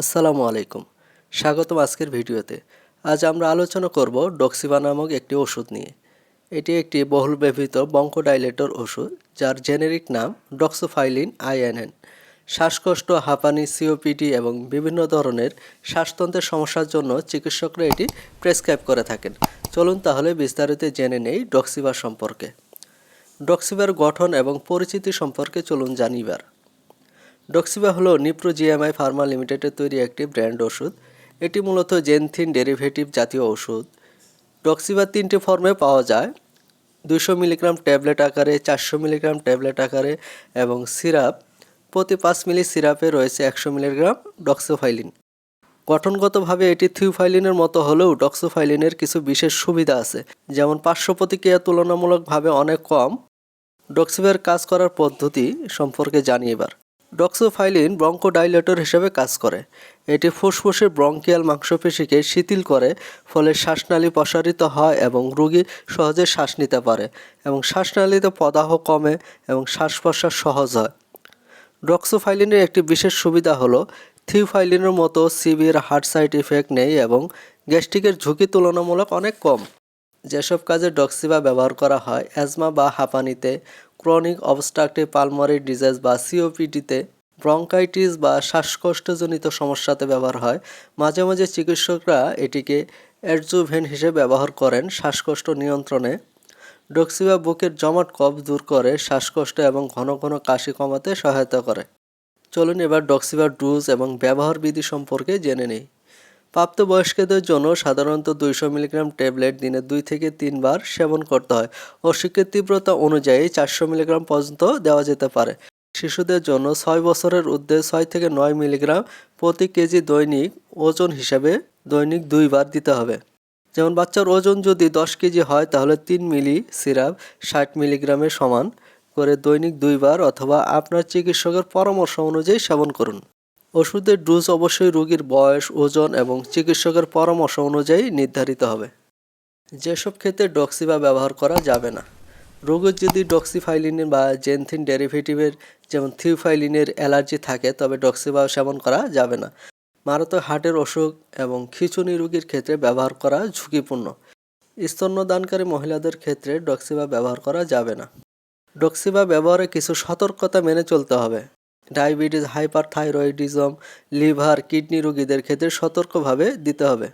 আসসালামু আলাইকুম। স্বাগতম আজকের ভিডিওতে। আজ আমরা আলোচনা করব ডক্সিবা নামক একটি ওষুধ নিয়ে। এটি একটি বহুল ব্যবহৃত বঙ্কোডাইলেটর ওষুধ, যার জেনেরিক নাম ডক্সোফাইলিন আইএনএন শ্বাসকষ্ট, হাঁপানি, সিওপিডি এবং বিভিন্ন ধরনের শ্বাসতন্ত্রের সমস্যার জন্য চিকিৎসকরা এটি প্রেসক্রাইব করে থাকেন। চলুন তাহলে বিস্তারিত জেনে নেই ডক্সিবা সম্পর্কে। ডক্সিবার গঠন এবং পরিচিতি সম্পর্কে চলুন জানিবার ডক্সিবা হলো নিপ্রো জিএমআই ফার্মা লিমিটেডের তৈরি একটি ব্র্যান্ড ওষুধ। এটি মূলত জেনথিন ডেরিভেটিভ জাতীয় ওষুধ। ডক্সিবা তিনটি ফর্মে পাওয়া যায়। দুশো মিলিগ্রাম ট্যাবলেট আকারে, চারশো মিলিগ্রাম ট্যাবলেট আকারে এবং সিরাপ। প্রতি পাঁচ মিলি সিরাপে রয়েছে একশো মিলিগ্রাম ডক্সোফাইলিন গঠনগতভাবে এটি থিউফাইলিনের মতো হলেও ডক্সোফাইলিনের কিছু বিশেষ সুবিধা আছে। যেমন পার্শ্ব প্রতিক্রিয়া তুলনামূলকভাবে অনেক কম। ডক্সিবার কাজ করার পদ্ধতি সম্পর্কে জানি এবার। ডক্সোফাইলিন ব্রঙ্কোডাইলেটর হিসেবে কাজ করে। এটি ফুসফুসের ব্রঙ্কিয়াল মাংসপেশিকে শিথিল করে, ফলে শ্বাসনালী প্রসারিত হয় এবং রোগী সহজে শ্বাস নিতে পারে এবং শ্বাসনালীতে প্রদাহ কমে এবং শ্বাস প্রশ্বাস সহজ হয়। ডক্সোফাইলিনের একটি বিশেষ সুবিধা হলো, থিওফাইলিনের মতো সিভিয়ার হার্ট সাইড ইফেক্ট নেই এবং গ্যাস্ট্রিকের ঝুঁকি তুলনামূলক অনেক কম। যেসব কাজে ডক্সিবা ব্যবহার করা হয়, অ্যাজমা বা হাঁপানিতে ক্রনিক অবস্ট্রাকটিভ পালমারি ডিজিজ বা সিওপিডিতে ব্রঙ্কাইটিস বা শ্বাসকষ্টজনিত সমস্যাতে ব্যবহার হয়। মাঝে মাঝে চিকিৎসকরা এটিকে অ্যাডজুভেন হিসেবে ব্যবহার করেন শ্বাসকষ্ট নিয়ন্ত্রণে। ডক্সিবা বুকের জমাট কফ দূর করে, শ্বাসকষ্ট এবং ঘন ঘন কাশি কমাতে সহায়তা করে। চলুন এবার ডক্সিবার ডোজ এবং ব্যবহার বিধি সম্পর্কে জেনে নেই। প্রাপ্তবয়স্কদের জন্য সাধারণত দুইশো মিলিগ্রাম ট্যাবলেট দিনে দুই থেকে তিনবার সেবন করতে হয় অসুখের তীব্রতা অনুযায়ী চারশো মিলিগ্রাম পর্যন্ত দেওয়া যেতে পারে। শিশুদের জন্য ছয় বছরের ঊর্ধ্বে ছয় থেকে নয় মিলিগ্রাম প্রতি কেজি দৈনিক ওজন হিসাবে দৈনিক দুইবার দিতে হবে। যেমন বাচ্চার ওজন যদি দশ কেজি হয়, তাহলে তিন মিলি সিরাপ ষাট মিলিগ্রামের সমান করে দৈনিক দুইবার অথবা আপনার চিকিৎসকের পরামর্শ অনুযায়ী সেবন করুন। ওষুধের ডোজ অবশ্যই রোগীর বয়স, ওজন এবং চিকিৎসকের পরামর্শ অনুযায়ী নির্ধারিত হবে। যেসব ক্ষেত্রে ডক্সিবা ব্যবহার করা যাবে না। রোগীর যদি ডক্সিফাইলিনের বা জেনথিন ডেরিভেটিভের যেমন থিওফাইলিনের অ্যালার্জি থাকে, তবে ডক্সিবা সেবন করা যাবে না। মারাত্মক হার্টের অসুখ এবং খিচুনি রোগীর ক্ষেত্রে ব্যবহার করা ঝুঁকিপূর্ণ। স্তন্যদানকারী মহিলাদের ক্ষেত্রে ডক্সিবা ব্যবহার করা যাবে না। ডক্সিবা ব্যবহারে কিছু সতর্কতা মেনে চলতে হবে। ডায়াবেটিস, হাইপারথাইরয়েডিজম, লিভার, কিডনি রোগীদের ক্ষেত্রে সতর্কভাবে দিতে হবে।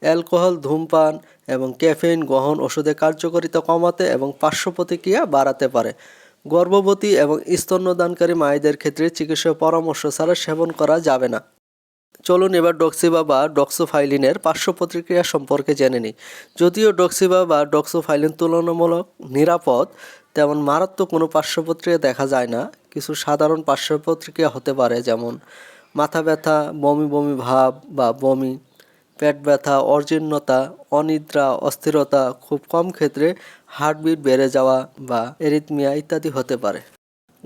অ্যালকোহল, ধূমপান এবং ক্যাফেইন গ্রহণ ওষুধের কার্যকারিতা কমাতে এবং পার্শ্ব প্রতিক্রিয়া বাড়াতে পারে। গর্ভবতী এবং স্তন্যদানকারী মায়েদের ক্ষেত্রে চিকিৎসা পরামর্শ ছাড়া সেবন করা যাবে না। চলুন এবার ডক্সিবা বা ডক্সোফাইলিনের পার্শ্ব প্রতিক্রিয়া সম্পর্কে জেনে নিই। যদিও ডক্সিবা বা ডক্সোফাইলিন তুলনামূলক নিরাপদ তেমন মারাত্মক কোনো পার্শ্ব দেখা যায় না। কিছু সাধারণ পার্শ্বপত্রিকা হতে পারে, যেমন মাথা ব্যথা, বমি বমি ভাব বা বমি, পেট ব্যথা অর্জীর্ণতা অনিদ্রা, অস্থিরতা, খুব কম ক্ষেত্রে হার্টবিট বেড়ে যাওয়া বা এরিথমিয়া ইত্যাদি হতে পারে।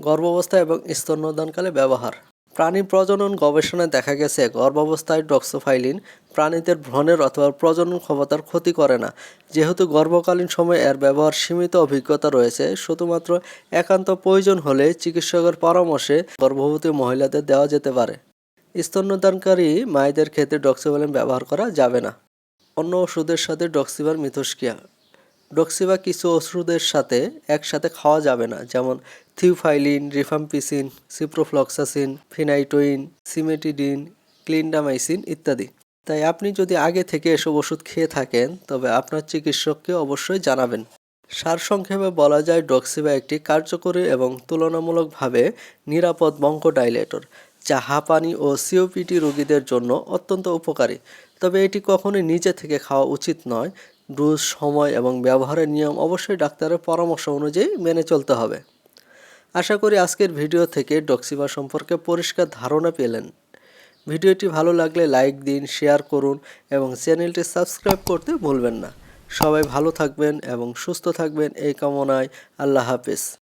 গর্ভাবস্থা এবং স্তন্যদানকালে ব্যবহার। প্রাণী প্রজনন গবেষণায় দেখা গেছে, গর্ভাবস্থায় ডক্সোফাইলিন প্রাণীদের ভ্রণের অথবা প্রজনন ক্ষমতার ক্ষতি করে না। যেহেতু গর্ভকালীন সময়ে এর ব্যবহার সীমিত অভিজ্ঞতা রয়েছে, শুধুমাত্র একান্ত প্রয়োজন হলে চিকিৎসকের পরামর্শে গর্ভবতী মহিলাদের দেওয়া যেতে পারে। স্তন্যদানকারী মায়েদের ক্ষেত্রে ডক্সিবালিন ব্যবহার করা যাবে না। অন্য ওষুধের সাথে ডক্সিবার মিথস্কিয়া ডক্সিবা কিছু ওষুধের সাথে একসাথে খাওয়া যাবে না, যেমন theophylline rifampicin, ciprofloxacin, phenytoin, cimetidine, clindamycin ইত্যাদি। তাই আপনি যদি আগে থেকে এসব ওষুধ খেয়ে থাকেন, তবে আপনার চিকিৎসককে অবশ্যই জানাবেন। সারসংক্ষেপে বলা যায়, ডক্সিবা একটি কার্যকরী এবং তুলনামূলকভাবে নিরাপদ বঙ্ক বঙ্কোডাইলেটর, যা হাঁপানি ও সিওপিটি রোগীদের জন্য অত্যন্ত উপকারী। তবে এটি কখনোই নিজে থেকে খাওয়া উচিত নয় ডোজ, সময় এবং ব্যবহারের নিয়ম অবশ্যই ডাক্তারের পরামর্শ অনুযায়ী মেনে চলতে হবে। আশা করি আজকের ভিডিও থেকে ডক্সিমা সম্পর্কে পরিষ্কার ধারণা পেলেন। ভিডিওটি ভালো লাগলে লাইক দিন, শেয়ার করুন এবং চ্যানেলটি সাবস্ক্রাইব করতে ভুলবেন না। সবাই ভালো থাকবেন এবং সুস্থ থাকবেন এই কামনায়। আল্লাহ হাফেজ।